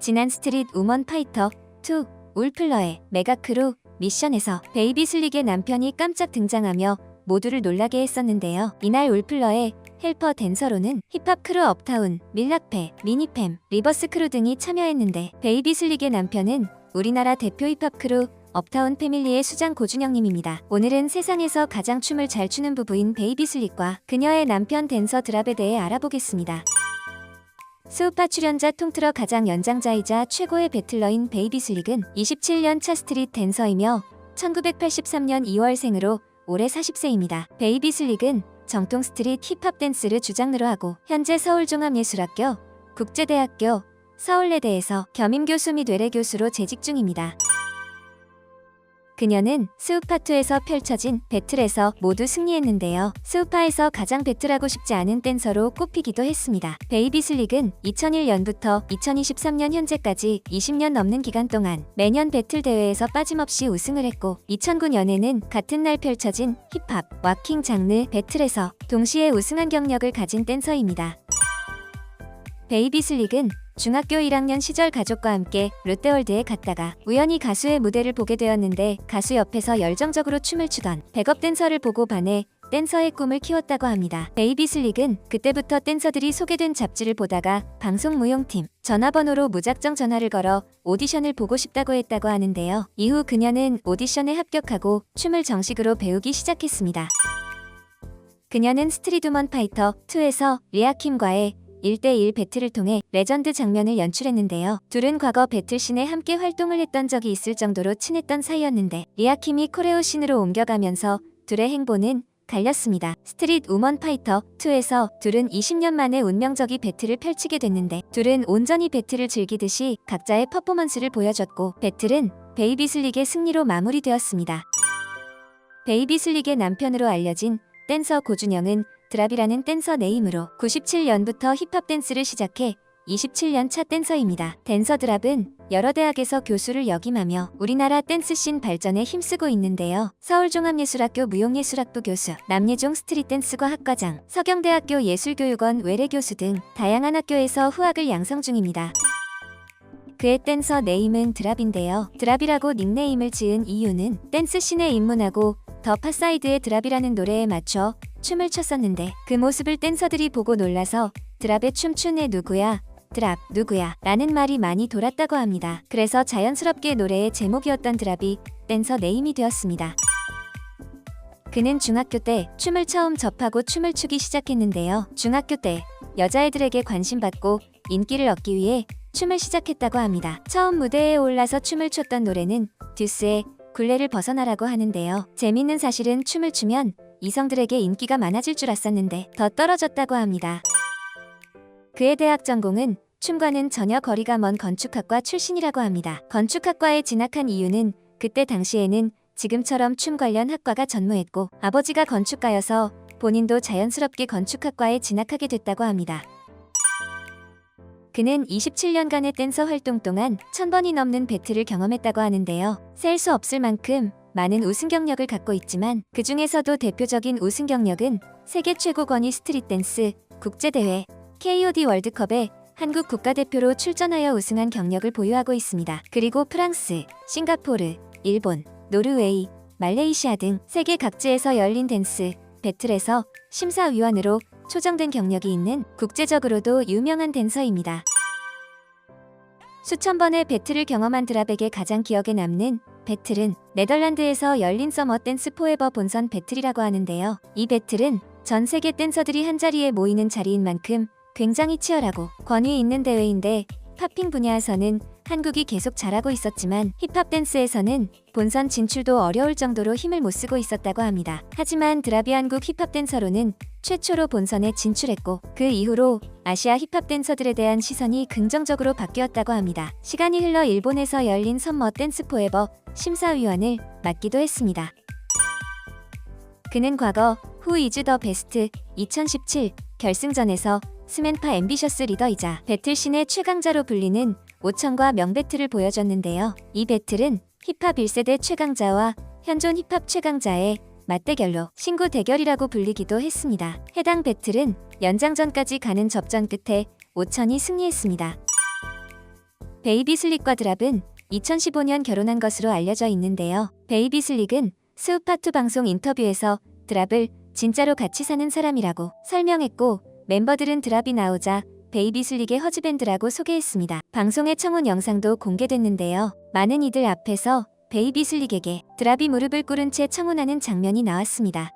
지난 스트릿 우먼 파이터 2 울플러의 메가크루 미션에서 베이비 슬릭의 남편이 깜짝 등장하며 모두를 놀라게 했었는데요. 이날 울플러의 헬퍼 댄서로는 힙합 크루 업타운, 밀락페, 미니팸, 리버스 크루 등이 참여했는데 베이비 슬릭의 남편은 우리나라 대표 힙합 크루 업타운 패밀리의 수장 고준영님입니다. 오늘은 세상에서 가장 춤을 잘 추는 부부인 베이비 슬릭과 그녀의 남편 댄서 드랍에 대해 알아보겠습니다. 수우파 출연자 통틀어 가장 연장자이자 최고의 배틀러인 베이비 슬릭은 27년 차 스트릿 댄서이며 1983년 2월생으로 올해 40세입니다. 베이비 슬릭은 정통 스트릿 힙합 댄스를 주장으로 하고 현재 서울종합예술학교, 국제대학교, 서울예대에서 겸임교수 및 외래교수로 재직 중입니다. 그녀는 스우파2에서 펼쳐진 배틀에서 모두 승리했는데요. 스우파에서 가장 배틀하고 싶지 않은 댄서로 꼽히기도 했습니다. 베이비 슬릭은 2001년부터 2023년 현재까지 20년 넘는 기간 동안 매년 배틀 대회에서 빠짐없이 우승을 했고 2009년에는 같은 날 펼쳐진 힙합, 와킹 장르 배틀에서 동시에 우승한 경력을 가진 댄서입니다. 베이비 슬릭은 중학교 1학년 시절 가족과 함께 롯데월드에 갔다가 우연히 가수의 무대를 보게 되었는데 가수 옆에서 열정적으로 춤을 추던 백업 댄서를 보고 반해 댄서의 꿈을 키웠다고 합니다. 베이비 슬릭은 그때부터 댄서들이 소개된 잡지를 보다가 방송 무용팀 전화번호로 무작정 전화를 걸어 오디션을 보고 싶다고 했다고 하는데요. 이후 그녀는 오디션에 합격하고 춤을 정식으로 배우기 시작했습니다. 그녀는 스트리트먼 파이터 2에서 리아킴과의 1대1 배틀을 통해 레전드 장면을 연출했는데요. 둘은 과거 배틀씬에 함께 활동을 했던 적이 있을 정도로 친했던 사이였는데 리아킴이 코레오씬으로 옮겨가면서 둘의 행보는 갈렸습니다. 스트릿 우먼 파이터 2에서 둘은 20년 만에 운명적인 배틀을 펼치게 됐는데 둘은 온전히 배틀을 즐기듯이 각자의 퍼포먼스를 보여줬고 배틀은 베이비 슬릭의 승리로 마무리되었습니다. 베이비 슬릭의 남편으로 알려진 댄서 고준영은 드랍이라는 댄서 네임으로 97년부터 힙합 댄스를 시작해 27년 차 댄서입니다. 댄서 드랍은 여러 대학에서 교수를 역임하며 우리나라 댄스씬 발전에 힘쓰고 있는데요. 서울종합예술학교 무용예술학부 교수, 남예종 스트릿댄스과 학과장, 서경대학교 예술교육원 외래교수 등 다양한 학교에서 후학을 양성 중입니다. 그의 댄서 네임은 드랍인데요. 드랍이라고 닉네임을 지은 이유는 댄스씬에 입문하고 더 파사이드의 드랍이라는 노래에 맞춰 춤을 췄었는데 그 모습을 댄서들이 보고 놀라서 드랍에 춤춘 애 누구야? 드랍 누구야? 라는 말이 많이 돌았다고 합니다. 그래서 자연스럽게 노래의 제목이었던 드랍이 댄서 네임이 되었습니다. 그는 중학교 때 춤을 처음 접하고 춤을 추기 시작했는데요. 중학교 때 여자애들에게 관심받고 인기를 얻기 위해 춤을 시작했다고 합니다. 처음 무대에 올라서 춤을 췄던 노래는 듀스의 굴레를 벗어나라고 하는데요. 재밌는 사실은 춤을 추면 이성들에게 인기가 많아질 줄 알았었는데 더 떨어졌다고 합니다. 그의 대학 전공은 춤과는 전혀 거리가 먼 건축학과 출신이라고 합니다. 건축학과에 진학한 이유는 그때 당시에는 지금처럼 춤 관련 학과가 전무했고 아버지가 건축가여서 본인도 자연스럽게 건축학과에 진학하게 됐다고 합니다. 그는 27년간의 댄서 활동 동안 1000번이 넘는 배틀을 경험했다고 하는데요. 셀 수 없을 만큼 많은 우승 경력을 갖고 있지만 그 중에서도 대표적인 우승 경력은 세계 최고 권위 스트릿 댄스 국제대회 KOD 월드컵에 한국 국가대표로 출전하여 우승한 경력을 보유하고 있습니다. 그리고 프랑스, 싱가포르, 일본, 노르웨이, 말레이시아 등 세계 각지에서 열린 댄스 배틀에서 심사위원으로 초정된 경력이 있는 국제적으로도 유명한 댄서입니다. 수천 번의 배틀을 경험한 드랍에게 가장 기억에 남는 배틀은 네덜란드에서 열린 서머 댄스 포에버 본선 배틀이라고 하는데요. 이 배틀은 전 세계 댄서들이 한자리에 모이는 자리인 만큼 굉장히 치열하고 권위 있는 대회인데 팝핑 분야에서는 한국이 계속 잘하고 있었지만 힙합 댄스에서는 본선 진출도 어려울 정도로 힘을 못 쓰고 있었다고 합니다. 하지만 드라비 한국 힙합 댄서로는 최초로 본선에 진출했고 그 이후로 아시아 힙합 댄서들에 대한 시선이 긍정적으로 바뀌었다고 합니다. 시간이 흘러 일본에서 열린 선머 댄스 포에버 심사위원을 맡기도 했습니다. 그는 과거 후 이즈 더 베스트 2017 결승전에서 스맨파 앰비셔스 리더이자 배틀신의 최강자로 불리는 오천과 명배틀을 보여줬는데요. 이 배틀은 힙합 1세대 최강자와 현존 힙합 최강자의 맞대결로 신구 대결이라고 불리기도 했습니다. 해당 배틀은 연장전까지 가는 접전 끝에 오천이 승리했습니다. 베이비 슬릭과 드랍은 2015년 결혼한 것으로 알려져 있는데요. 베이비 슬릭은 스우파2 방송 인터뷰에서 드랍을 진짜로 같이 사는 사람이라고 설명했고 멤버들은 드랍이 나오자 베이비 슬릭의 허즈밴드라고 소개했습니다. 방송의 청혼 영상도 공개됐는데요. 많은 이들 앞에서 베이비 슬릭에게 드랍이 무릎을 꿇은 채 청혼하는 장면이 나왔습니다.